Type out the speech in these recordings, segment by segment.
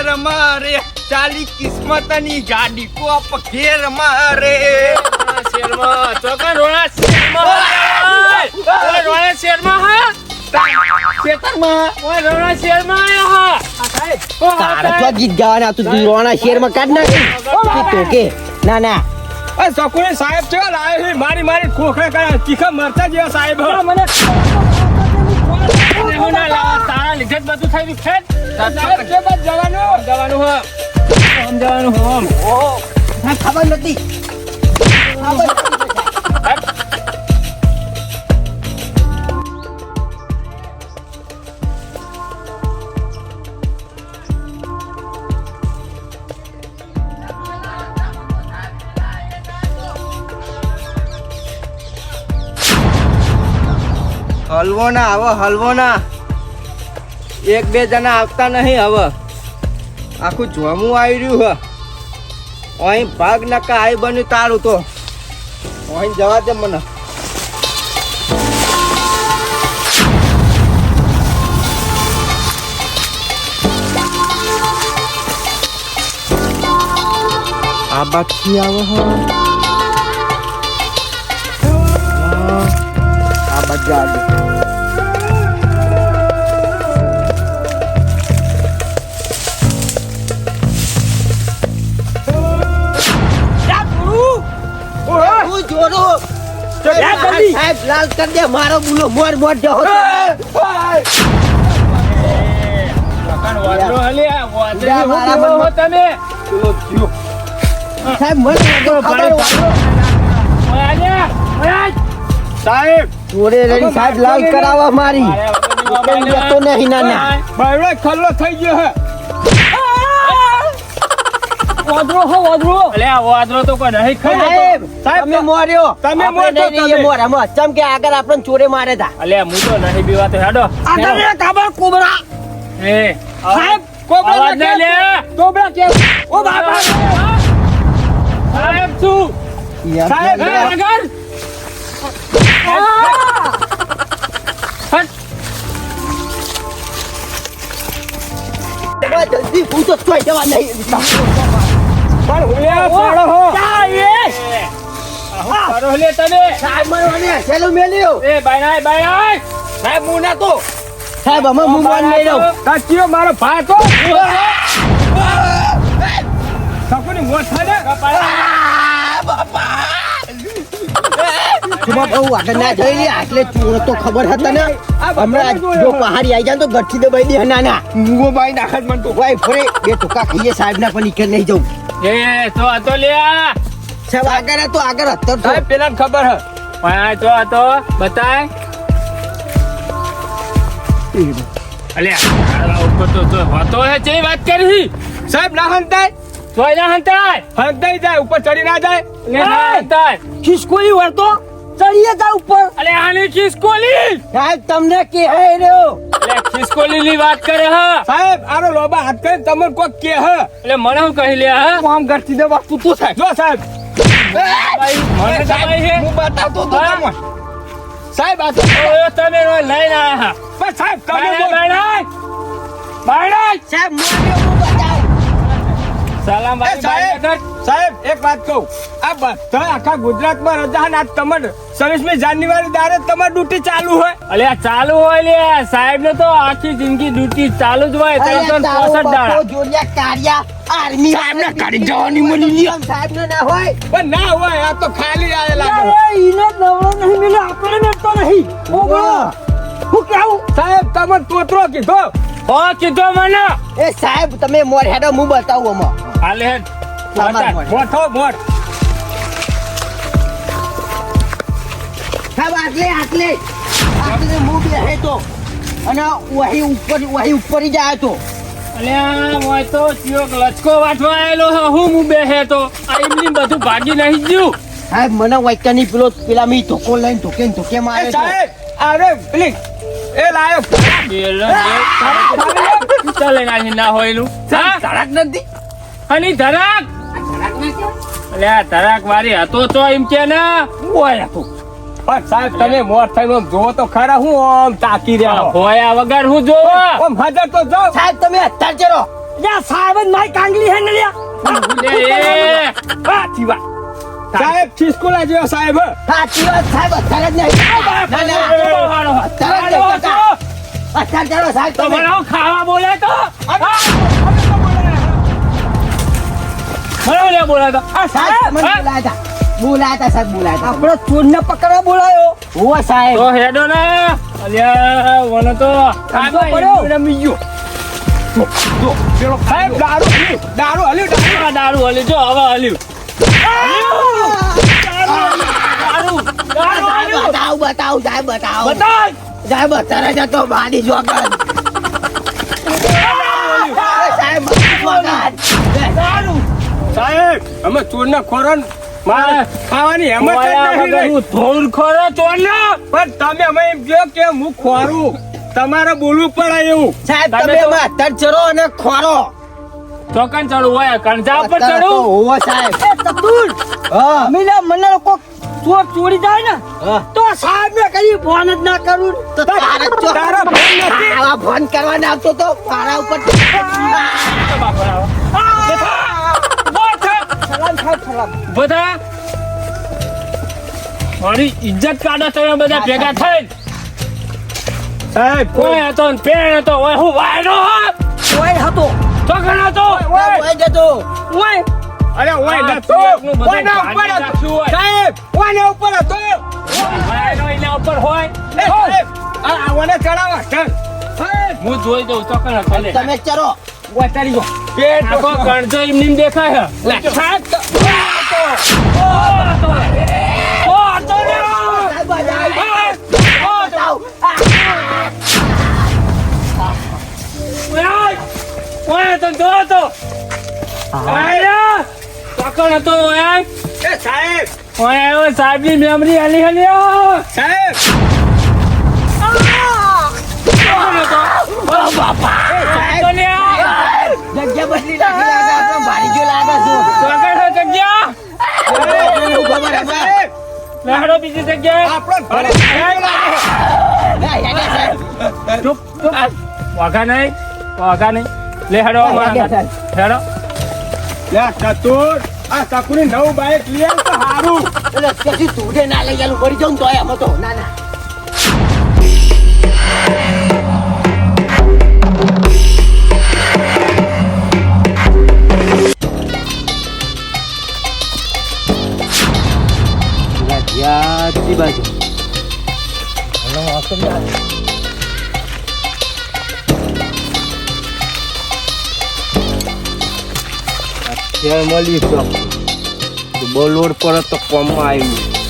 ઘેર મારે ચાલી કિસ્મતની ગાડી કોપ ઘેર મારે. શેરમાં? ચોકન રોણા શેરમાં? ઓય રોણા શેરમાં હા. ગીત ગાવાના તું રોણા શેરમાં કાઢ નાખી. કે ના ના. એ સકુની સાહેબ છે લાયો મારી મારી ખોખરા કરે તીખા મરતા જેવા સાહેબ મને એવું ના લાવા, તારા લીધે જ બધું બાદ જવાનું જવાનું હમ જવાનું હમ ખબર નથી ખબર હલવો ના, હવે હલવો ના. એક બે જણા આવતા નહીં હવે. આખું જોમું આવી રહ્યું હ. અહીં ભાગ નકા આવી બન્યું તારું તો. અહીં જવા દે મને. આ બાકી આવે હ. આ સાહેબ લાલ કર દે મારો બુલો મોર મોર જા, હું સાહેબ મને. સાહેબ જોડે રહીને સાહેબ લાલ કરાવવા મારી જતો નહીં ના ના બાયડો ખલ્લો થઈ ગયો હે વાંદરો હો, ઓદરો અલે આ વાંદરો તો કોઈ નહીં ખાય સાહેબ તમે મોર્યો તમે મોર્યો તમે. મોરામાં. ચમ કે આગળ આપણને ચોરે મારે તા અલે હું તો નહીં બીવાતો, હેડો. ખબર કોબરા એ, સાહેબ કોબરા ને લે. કોબરા કે ઓ બાપા સાહેબ શું? સાહેબ, આગળ. જલ્દી હું તો ચોઈ જવા નહીં પણ હુલિયા પાડો હો. આહું કરો લે તમે. સાહેબ મને સેલું મેલ્યો. એ, બાય બાય. સાહેબ હું ના તો સાહેબ અમે હું માન લઈ લઉં કાચીઓ મારો ભાઈ તો સકુની મોત થાય જુમા બહુ આગળ ના જઈ લે આટલે ચોર તો ખબર હતા ને હમણાં જો પહાડી આવી જાય તો ગઠ્ઠી દબાઈ દે ના ના મુગો બાઈ નાખત મન તો વાય ફરે બે ટોકા ખાઈએ સાહેબ ના પણ નીકળ નહીં જવું એ, તો આ લે આ. સાહેબ આગળ તો આગળ હતો તો સાહેબ પેલા ખબર હે તો આ બતાય અલ્યા ઉપર તો હતો હે ચેવી વાત કરી સાહેબ ના હંતાય તોય ના હંતાય. હંતાઈ જાય ઉપર ચડી ના જાય. લે ના હંતાય. ખિસકોલી વળતો ચડીએ જા ઉપર. અલે આની ખિસકોલી. સાહેબ તમને કે હે રહ્યો અલે ખિસકોલી ની વાત કરે હા. સાહેબ આરો લોબા હાથ કરીને તમને કોઈ કે હે. એટલે મને હું કહી લે હા? હું આમ ગરથી દે વસ્તુ તું સાહેબ. જો સાહેબ. ભાઈ, મને દબાઈ હે હું બતાવતો તો તમને. સાહેબ આ તો તમે લઈને આયા. હા સાહેબ તમે બોલ. બાયણાય. સાહેબ બતાવ? સલામ સાહેબ! સાહેબ એક વાત કહું. આ બધા આખા ગુજરાતમાં રજા ના આજ તમારે છવ્વીસમી જાન્યુઆરી દારે તમારી ડ્યુટી ચાલુ હોય. અલે આ ચાલુ હોય લે સાહેબ ને તો આખી જિંદગી ડ્યુટી ચાલુ જ હોય ત્રણસો ને ચોસઠ દાડા. આર્મી સાહેબને કાઢી જવાની મળી લ્યો. સાહેબ ને ના હોય. પણ ના હોય આ તો ખાલી આયેલા અરે ઈને નવરો નહીં મિલે આપણે મેળતો નહીં. વાહ. હું કેવું? સાહેબ તમે તોતરો કીધો. હો કીધો મને. એ સાહેબ તમે મોર હેડો હું બતાવું આમાં. હાલે હેડ. સામાન મોર. મોટો મોટ. સાહેબ આટલે આટલે. આટલે હું બેહે તો. અને વહી ઉપર વહી ઉપર જાય તો. અલ્યા મોય તો ચિયોક લચકો વાટવા આયેલો હું. હું બેહે તો. આ એમની બધું ભાગી નહીં ગયું. સાહેબ મને પેલો પેલા મી ધોકો લઈને ધોકે ધોકે મારે સાહેબ અરે એ લાયો. બેલો ચાલે ના હોયલું હા? ધડક નથી. અને ધરાક? અલ્યા ધરાક વારી હતો તો એમ કે ને ઓય હતું પણ સાહેબ તમે મોર થઈને આમ જોવો તો ખરા હું આમ તાકી રહ્યા. હોયા વગર હું જોવો આમ હાજર તો જો સાહેબ તમે અત્યાર ચેરો યા સાહેબ જ મારી કાંગલી હે ને લ્યા. સાચી વાત. સાહેબ ખિસકોલા જેવો સાહેબ. સાચી વાત સાહેબ અત્યારે જ નહીં. ના, ના, અત્યારે જ નહીં. અત્યારે સાહેબ તમે. ખાવા બોલે તો? મને લે બોલે આ સાહેબ મને હતા. બોલાયા સાહેબ બોલાયા હતા. આપણો ચોરને પકડવા બોલાયો. હોવે સાહેબ. તો હેડો ને. અલ્યા મને તો કાગો પડ્યો. રમી ગયો. સાહેબ દારૂ દારૂ હલ્યું, દારૂ. દારૂ હલ્યું. જો હવે હલ્યું. બતાવ બતાવ સાહેબ બતાવ. સાહેબ અત્યારે જતો બાડી જોગન. સાહેબ દારૂ. સાહેબ અમે ચોરના ખોરાન મારે ખાવાની હેમત જ નહીં ધોળ ખોરો ચોરનો? પણ તમે અમે એમ કહો કે હું ખોરું. તમારે બોલવું પડે એવું. સાહેબ તમે અત્યારે ચરો અને ખોરો. ચોકન ચડું હોય કણજા ઉપર ચડું તો સાહેબ. તતુલ અમીને મને લોકો ચોર ચોરી જાય ને તો સાહેબ ને કદી ફોન જ ના કરું. તો તારા તારા ફોન નથી. આવા ફોન કરવાના આવતો તો મારા ઉપર સલામ સાહેબ બધા? મારી ઇજ્જત કાઢો તમે બધા ભેગા થઈ એ કોઈ હતો ને પેણ હતો ઓય હું વાયરો ઓય હતો. તો ચોકન હતો ઓય ઓય જતો. ઓય. અરે ઓય નતો ઓય ના ઉપર હતો. સાહેબ ઓય. સાહેબ ઉપર હતો. વાયરો એને ઉપર હોય. એ સાહેબ આ આવને ચડાવા ચાલ. સાહેબ હું જોઈ દઉં ચોકન હતો લે તમે ચરો વાચારી ગયો પેટ આખો કણજો એમ દેખાય લે. સાહેબ જો ઓય? મેમરી હલી હલી સાહેબ. જગ્યા બદલી નાખી લાગે આપણે ભારી જો લાગે છું. જગ્યા. એવું ખબર હે લાડો લહેડો બીજી જગ્યાએ. આપણો હે, સાહેબ ચૂપ ચૂપ. વાઘા નહીં વાઘા નહીં. લેહડો હેડે હેડો લે ચતુર આ સાકુની નવ બાઈક લઈ આવ તો સારું એટલે તું ના લઈ ગયેલું પડી જાઉં તો એમાં તો. ના ના. બાજુ અત્યારે મળી તો તો બહુ લોડ પડે તો કોમમાં આવ્યું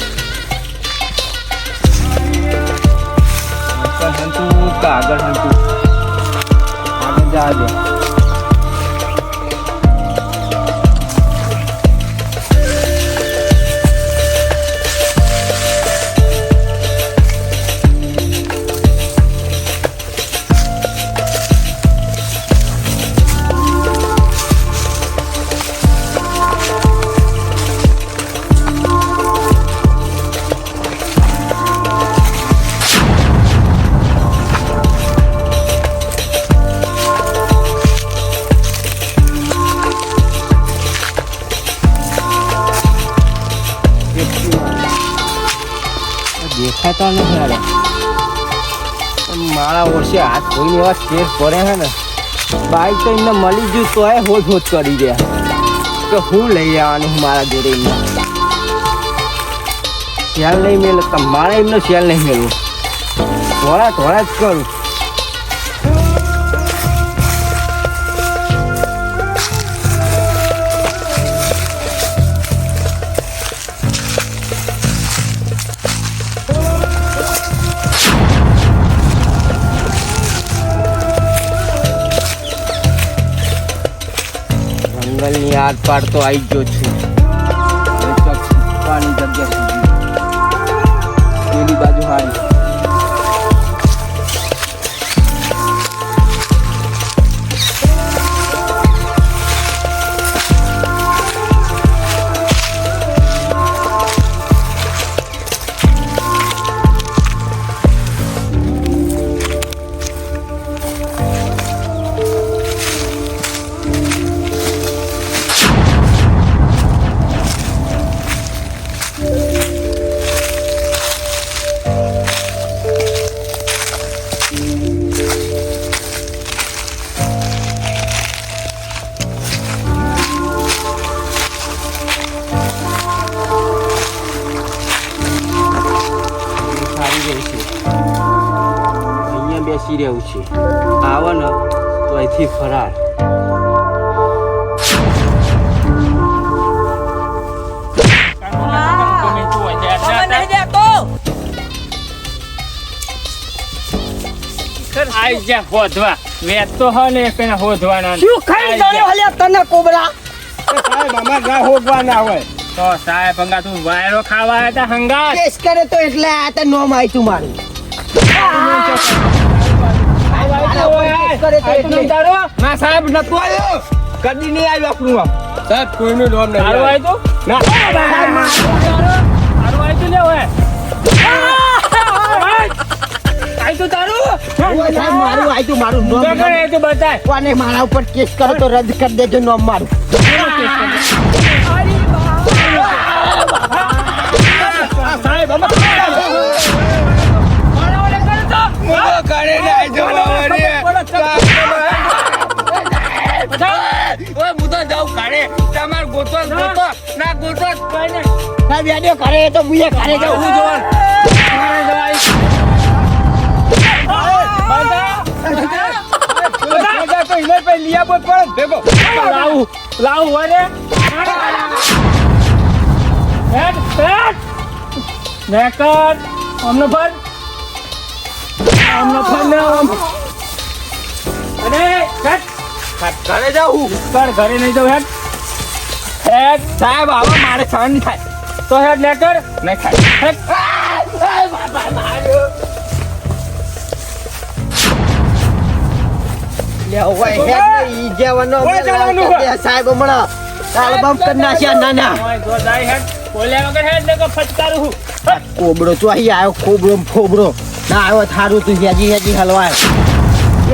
પાછળ હંતું કે આગળ હંતું આગળ જા મારા ઓછે, હાથ કોઈ એવા કેસ પડે હે ને, બાઈક તો એમને મળી ગયું તો એ હોજ હોજ કરી દે. તો હું લઈ આવવાનું મારા જોડે એમને. શેલ નહીં મેળ તમારે એમનો શેલ નહીં મેળવું થોડા થોડા જ કરું. જંગલની આર પાર તો આવી ગયો છું. છુપવાની જગ્યા બેસી રહેવું છે. આવે ને તો અહીંથી ફરાર. આઈ જા હોધવા. વેત તો હ ને એકને હોધવાના શું ખાઈ ગયો હલ્યા તને કોબરા? સાહેબ અમારે ના હોય. તો સાહેબ હંગા તું વાયરો ખાવા હતા તા હંગા કેસ કરે તો એટલે આ તો નોમ તું મારું. કરે તો એટલે. ના સાહેબ નતું આવ્યો. કદી નહીં આવ્યો આપણું સાહેબ કોઈનું નામ નહીં આવ્યું. આવ્યું તું ના. તારું આવ્યું તું લે હવે. આઈ તું તારું. ઓય સાહેબ, મારું આવ્યું તું, મારું નોમ તો કરે તું બતાય કોને મારા ઉપર કેસ કરો તો રદ કરી દેજો નોમ મારું. આ સાહેબ અમે સાહેબ યાદો કરે તો મુએ કરે જાઉં. લાવું લાવું વરે હેડ હેડ અમને ફર અમને ફર ને અરે હેડ ઘરે જાઉં ઘરે નહીં તો હેડ. હેડ સાહેબ આવો મારે સહન થાય. તો હેડ નેકર. નહીં થાય. સાહેબ હમણાં. આલ્બમ કરી નાખ્યા નાના. કોબડો આવ્યો કોબડો ફોબડો. ના આવ્યો થારું તું હેજી હેજી હલવાય.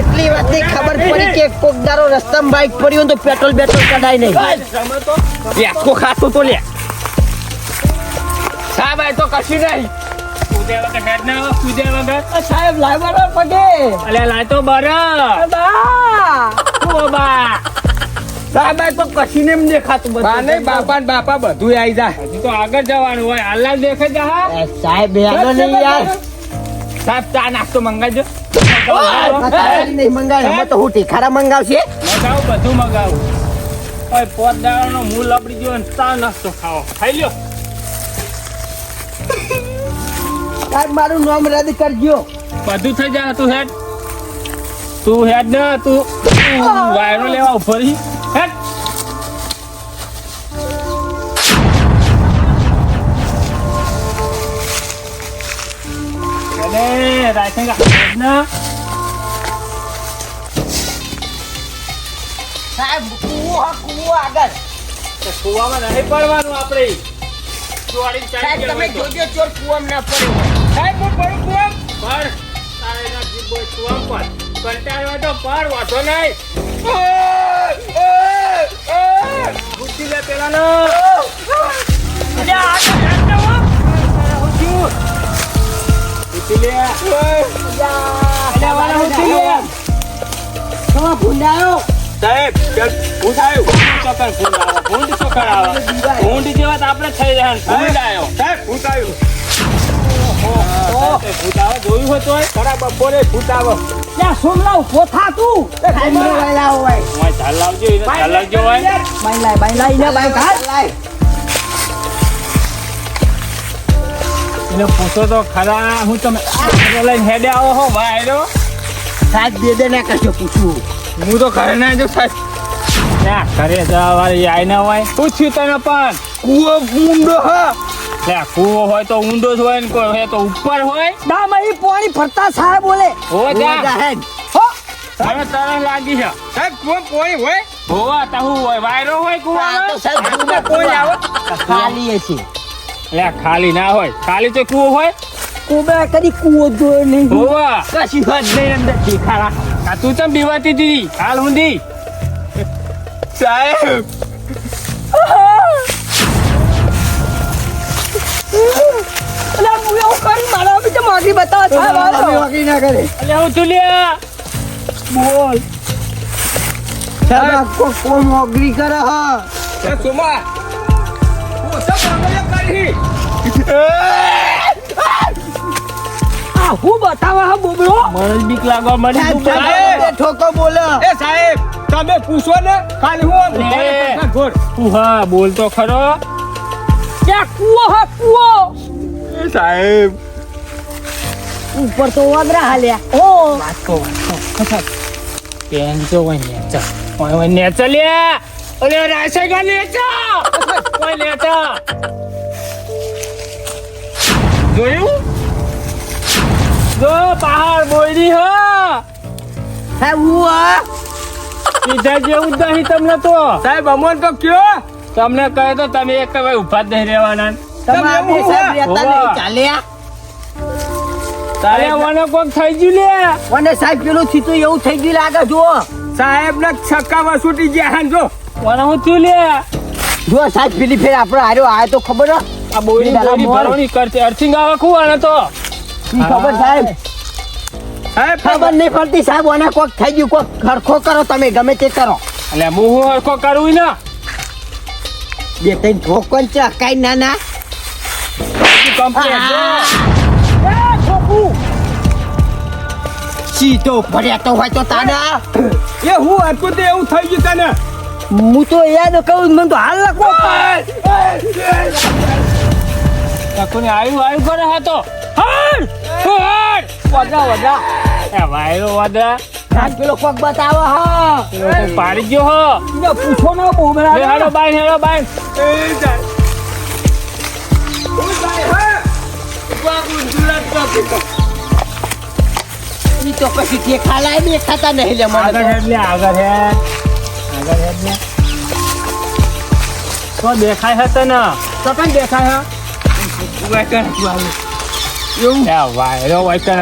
એટલી વાતની ખબર પડી કે કોક દારો રસ્તામાં બાઇક પડ્યું હોય તો પેટ્રોલ બેટ્રોલ કઢાય નહીં. તમે ખાતું તો લે. સાહેબ આ તો કશું નહીં. કૂદ્યા વગર હેડ ના આવે કૂદ્યા વગર. સાહેબ લાવવાનો પગે અલે લાય તો બર બા. ઓ બા. સાહેબ આ તો કશું એમ દેખાતું બધું. બા બાપા ને બાપા બધું આવી જાય. હજી તો આગળ જવાનું હોય. હાલ દેખે જા હા? સાહેબ નહીં યાર. સાહેબ ચા નાસ્તો મંગાવજો. નહીં મંગાવે અમે તો હું ટીખારા મંગાવશે? મગાવું બધું મંગાવું. ઓય પોત દાડાનો મૂળ લપડી ગયો ને તા નાસ્તો ખાઓ ખાઈ લ્યો. સાહેબ મારું નામ રદ કરજો. બધું થઈ જાય તું હેડ. તું હેડ ને તું વાયરો લેવા ઊભો રહી હેડ અરે રાઈસંગા સાહેબ કૂવો હા કૂવો આગળ. કૂવામાં નહીં પડવાનું આપણે. સાહેબ તમે જોજો ચોર કૂવામાં ના પડ્યો સાહેબ હું પડું કુવામ? પડ તારે ના જીવ બોય કુવામ પડ કંટાળવા તો પડ વાંધો નહીં. પૂછી લે પેલા ભૂંડાયો સાહેબ હું ચોકર ભૂંડ ભૂંડ ચોકર આવે ભૂંડ જેવા આપણે થઈ જાય ભૂંડ સાહેબ હું આવ્યું જોયું હોય તોય ખરા બપોરે ભૂત આવો યા સોમલા ઊભો થા તું લાવજો લાવજો બાઈ લાય બાઈ લાય ને બાઈ કાઢ લાય એને પૂછો તો ખરા હું તમે લઈને હેડે આવો હો વાયરો. સાહેબ બે દે ના કરજો પૂછવું હું તો ઘરે ના જો સાહેબ. ના ઘરે જવા વાળી આઈ ના હોય. પૂછ્યું તને પણ. કુવો ઊંડો હા. લે કૂવો હોય તો ઊંડો જ હોય ને કોઈ હોય તો ઉપર હોય. ના મારી પાણી ફરતા સાહેબ બોલે. હો જા. સાહેબ હવે તરસ લાગી છે. સાહેબ કુવો કોઈ હોય? હોવા તો હું હોય વાયરો હોય કૂવા તો સાહેબ કોઈ આવે. ખાલી છે. લે ખાલી ના હોય. ખાલી તો કૂવો હોય. કુબા કદી કૂવો જોયો નહીં. હોવા. કશી વાત નહીં અંદર દેખાડા આ તું ચમ બીવાતી હતી હાલ ઊંધી. સાહેબ. અલા હું કરી? મારા બી તો માગી બતાવ સાહેબ હાલો. વાકી ના કરે. અલે હું તું લે. બોલ. કોમ ઓગરી કરે હા. એ સુમા. તો મંગળે કરી આ હું બતાવે હા બોબડો મને બીક લાગવા સાહેબ, બોલાય. સાહેબ, ઠોકો બોલો એ સાહેબ તમે પૂછો ને. ખાલી હું હા બોલ તો ખરો. ત્યાં કુવો હા કુવો એ સાહેબ ઉપર તો વાગરા હાલ્યા ઓ પેન તો નેચા. ઓય વઈ અરે રાસે નેચા. ઓય નેચા જોયું? જો પહાડ બોયડી હ. સાહેબ હું સીધા જેવું જ નહીં તમને તો. સાહેબ અમોન તો કયો? તમને કહે તો તમે એક કઈ ઊભા જ નહીં રહેવાના. તમે આ સાહેબ રહેતા નહીં ચાલ્યા. તારે મને કોક થઈ ગયું લે. મને સાહેબ પેલું થીતું એવું થઈ ગયું લાગે જો સાહેબ ને છક્કા વસૂટી ગયા હાન જો મને હું થયું લે? જુઓ સાહેબ પેલી ફેર આપણો હાર્યો આયો તો ખબર હે? આ બોરી દાદા ભરવાની કરતે અર્થિંગ આવા કુ આને તો? ખબર સાહેબ? સાહેબ ખબર નહીં પડતી સાહેબ અને કોક થઈ ગયું કોક ખરખો કરો તમે ગમે તે કરો. એટલે હું હું હરખો કરું ને બે ત્રણ ઠોકન છે કાઈ ના ના. સીધો ભર્યા તો હોય તો તાના. એ હું હતું તે એવું થઈ ગયું તને? હું તો યાદ કહું મને તો હાલ લખો કોને આવ્યું આવ્યું કરે હા તો. હર હર વગા વગા એ વાયરો વાદરા સાહેબ પેલો કોક બતાવો હા. પાડી ગયો હો. એને પૂછો ને લે હેડો બાઈન હેડો બાઈન એ સાહેબ હું સાહેબ હા બાબુ દુરાત બાબુ તો પછી કે ખાલાય ને ખાતા નહીં લે આગળ મને હેડ લે આગળ હેડ. આગળ હેડ ને. તો દેખાય હે ને તો કઈ દેખાય હા?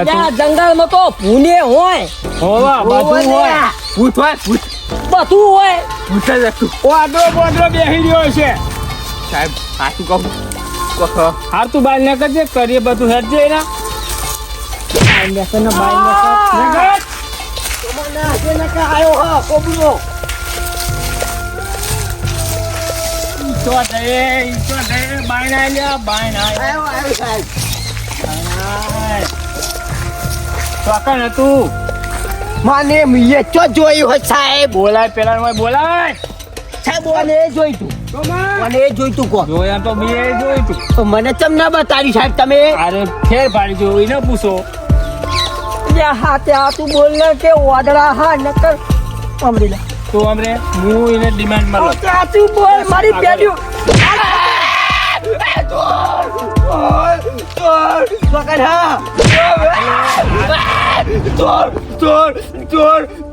હતું જંગલમાં તો ભૂને હોય. હોવા બધું હોય. ભૂત હોય બધું હોય. ભૂત જ હતું રહ્યો છે. સાહેબ સાચું કહું? કહો હાર તું બાઈલ ને કરજે કરીએ બધું હેડ જઈ ના બાઈલ ને હા ઈચો દે ઈચો દે બાઈન લ્યા બાઈન આઈ આયો આયો સાહેબ. ચોકન હતું. માને મીએ ચો જોયું હોય સાહેબ. બોલાય પેલા બોલાય. સાહેબ મને એ જોઈતું મને એ જોઈતું કો જોયા તો બે જોયું તું. તો મને ચમ ના બતાડી સાહેબ તમે? અરે ફેર પાડી જોઈ ને પૂછો. ત્યાં હા ત્યાં તું બોલ ને કે વાદળા હા નકર અમરેલા. તો અમરે હું એને ડિમાન્ડ ઓ, સાચું બોલ મારી પેડ્યું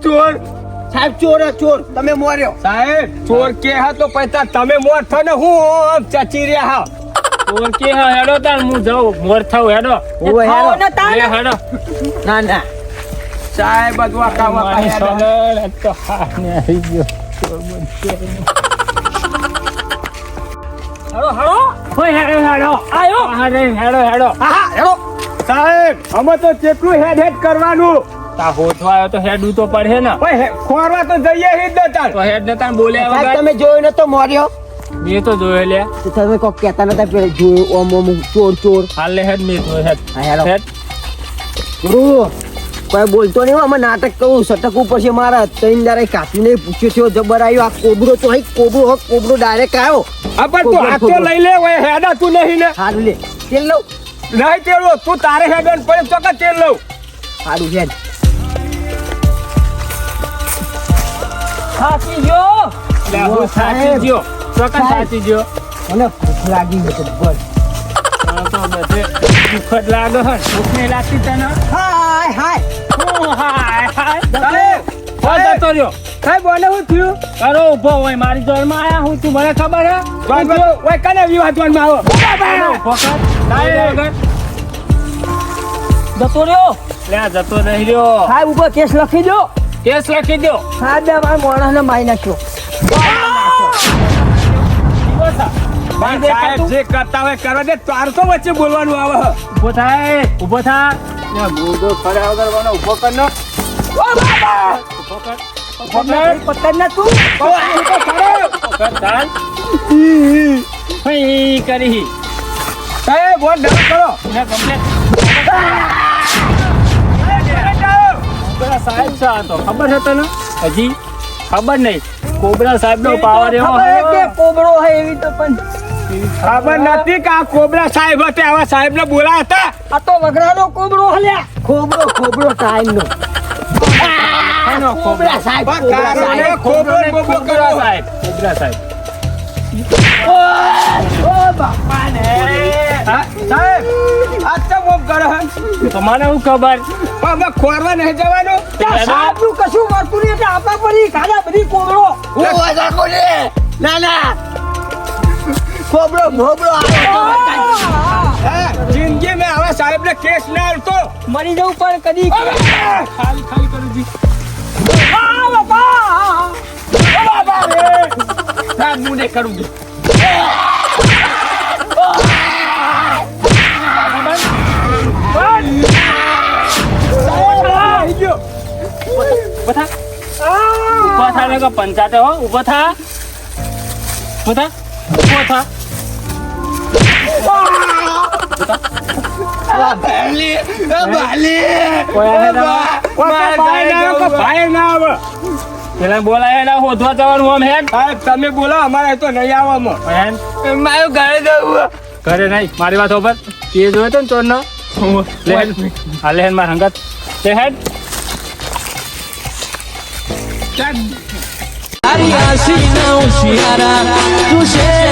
ચોર સાહેબ તમે મોર્યો. સાહેબ ચોર કે હા તો પૈસા તમે મોર થો ને હું ચચી રહ્યા હા. ચોર કે હા હેડો તાર હું જાઉં. મોર થાવ હેડો. હેડો. ના ના. સાહેબ બધું આ કામ સગર તો હા આવી ગયો. હળો હળો હોય હેડો હેડો આયો. હા હેડો હેડો હા સાહેબ અમે તો કેટલું હેડ હેડ કરવાનું. તા આવ્યો તો હેડું તો પડે ને. ઓય ખોરવા તો જઈએ હેડ જ તો હેડ ને બોલ્યા વગર. તમે જોયો નતો મોર્યો? મેં તો જોયો લે. તમે કોક કહેતા નતા પેલા જોયું ઓમ ઓમ ચોર ચોર. હાલ લે હેડ મેં જોયો હેડ. હેડ. ગુરુ કોઈ બોલતો નહીં હો, અમે નાટક કરવું ઉપર છે મારા. ત્રણ દારે કાપીને પૂછ્યો થયો જબર આવ્યો આ કોબરો તો અહીં કોબરો હો કોબરો ડાયરેક્ટ આવ્યો અપર તું હાથ તો લઈ લે ઓય હેડા તું નહીં ને. સારું લે તેલ લઉં. નહીં તેડવો તું તારે હેડન પડે તો કે તેલ લઉં. સારું હેડ. સાચી ગયો? લે હું સાચી. ગયો. ચોકન સાચી ગયો. મને ભૂખ લાગી છે બસ હા તો બધે દુઃખદ લાગે હન ભૂખ નહીં લાગતી તને? હાય હાય. જતો રહ્યો. સાહેબ મને શું થયું? કરો ઊભો હોય મારી જોરમાં આયા હું તું મને ખબર હે? ઓય કને ઊભો વગર જતો રહ્યો? લે જતો નહીં રહ્યો. સાહેબ ઉપર કેસ લખી દો. કેસ લખી દો. સાહેબ મારા મારા માણસને મારી નાખ્યો. સાહેબ જે કરતા હોય કરવા દે તારસો વચ્ચે બોલવાનું આવે. ઊભો થાય ઊભો થા. ને મૂંગો ફર્યા વગર વાનો ઊભો કર કરી. એ બોલ ડર કરો. ને સાહેબ છે આ તો. ખબર હજી ખબર નહીં. કોબરા સાહેબ નો પાવર એવો કોબરો હોય એવી તો પણ ખબર નથી કે આ કોબરા સાહેબ હતા આવા સાહેબ ને બોલા હતા? આ તો વગરાનો કોબરો હલ્યા. કોબરો કોબરો ટાઈમ નો કોબરા. સાહેબ કોબરા સાહેબ. ખોબરો ને કોબરા સાહેબ. કોબરા સાહેબ. સાહેબ તો હે. ખબર? ખોરવા નહીં જવાનું. ત્યાં સાહેબનું કશું મળતું નહીં એટલે આપણા પર ઈ બધી કોબળો હું વાજા ના ના. ખોબરો ખોબરો હા, જિંદગી મેં આવા સાહેબ ને કેસ ના આવતો મરી જવું પણ કદી ખાલી ખાલી કરું છું આ બાપા સાહેબ હું નહીં કરું છું. ઊભા થા ઊભા થા ને પંચાતે હો ઊભા થા ઊભા થા ઊભા થા પેલા બોલાય ના હોધવા જવાનું આમ હેડ તમે બોલો અમારે તો નહીં આવવામાં મારું ઘરે જવું નહીં મારી વાત ઉપર તે જોયો તો ને ચોર નો હા લેહેડ માર હંગત લેહેડ તારી આશી ના શિયારા તું છે